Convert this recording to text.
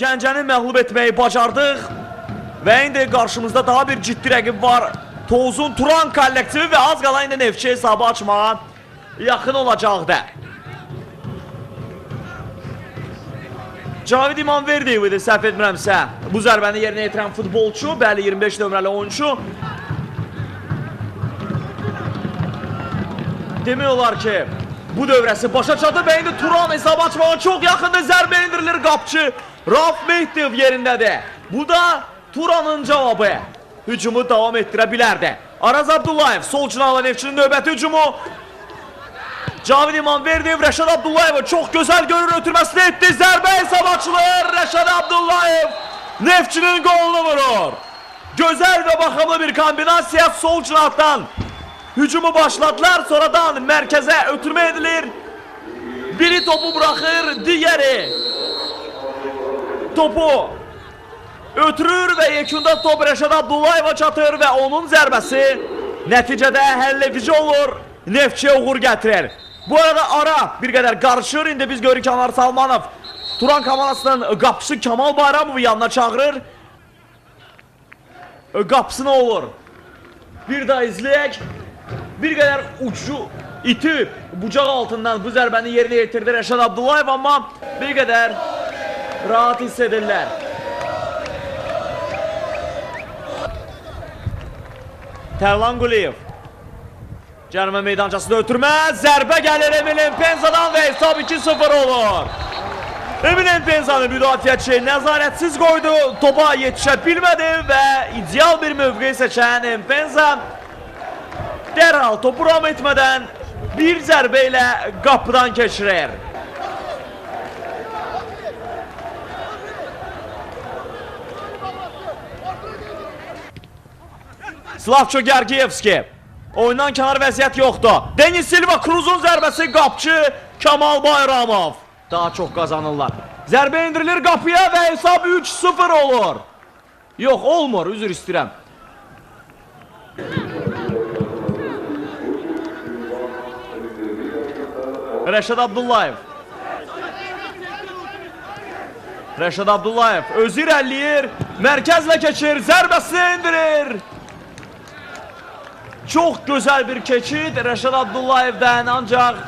Gəncəni məğlub etməyi bacardıq. Və indi qarşımızda daha bir ciddi rəqib var. Tozun Turan kollektivi və az qala indi Neftçi hesabı açmağa yaxın olacaqdı. Cavid İmanverdiyev idi səhv etmirəmsə. Bu zərbəni yerinə yetirən futbolçu, bəli 25 nömrəli oyunçu. Demək olar ki, bu dövrəsi başa çatıb indi Turan hesabı açmağa çox yaxındır. Zərbə indirilir qapçı. Raf Mehdiyev yerindədir. Bu da Turanın cavabı. Hücumu davam etdirə bilərdi. Araz Abdullayev sol cinahla Neftçinin növbəti hücumu. Cavid İmanverdiyev Rəşad Abdullayev'ı çok güzel görür ötürməsini etdi. Zərbə hesab açılır. Rəşad Abdullayev Neftçinin golunu vurur. Gözəl və baxımlı bir kombinasiya sol cinahdan hücumu başladılar. Sonradan mərkəzə ötürmə edilir. Biri topu bırakır, diğeri topu ötürür və yekunda top Rəşad Abdullayeva çatır və onun zərbəsi nəticədə həlledici olur. Neftçiyə uğur gətirir. Bu arada ara bir qədər qarışır. İndi biz görürük Anar Salmanov Turan kamerasının qapısı Kamal Bayramovu yanına çağırır. Qapısı nə olur? Bir daha izləyək. Bir qədər ucu itib bucaq altından bu zərbəni yerinə yetirdi Rəşad Abdullayev amma bir qədər rahat hiss edirlər. Tərlan Quliyev Cərmə meydançasında ötürmə Zərbə gəlir Penza'dan və hesab 2-0 olur. Emilin Penza'nı müdafiəçi nəzarətsiz qoydu. Topa yetişə bilmədi və ideal bir mövqe seçən Empenza dərhal topu ram etmədən bir zərbə ilə qapıdan keçirir. Slavço Gergiyevski. Oyundan kənar vəziyyət yoxdur. Denis Silva Cruzun zərbəsi qapçı Kamal Bayramov. Daha çox qazanırlar. Zərbə indirilir qapıya və hesab 3-0 olur. Yox, olmur, üzr istəyirəm. Rəşad Abdullayev. Rəşad Abdullayev özü irəliləyir, mərkəzlə keçir, zərbəsini indirir. Çox gözəl bir keçid Rəşad Abdullayevdən ancaq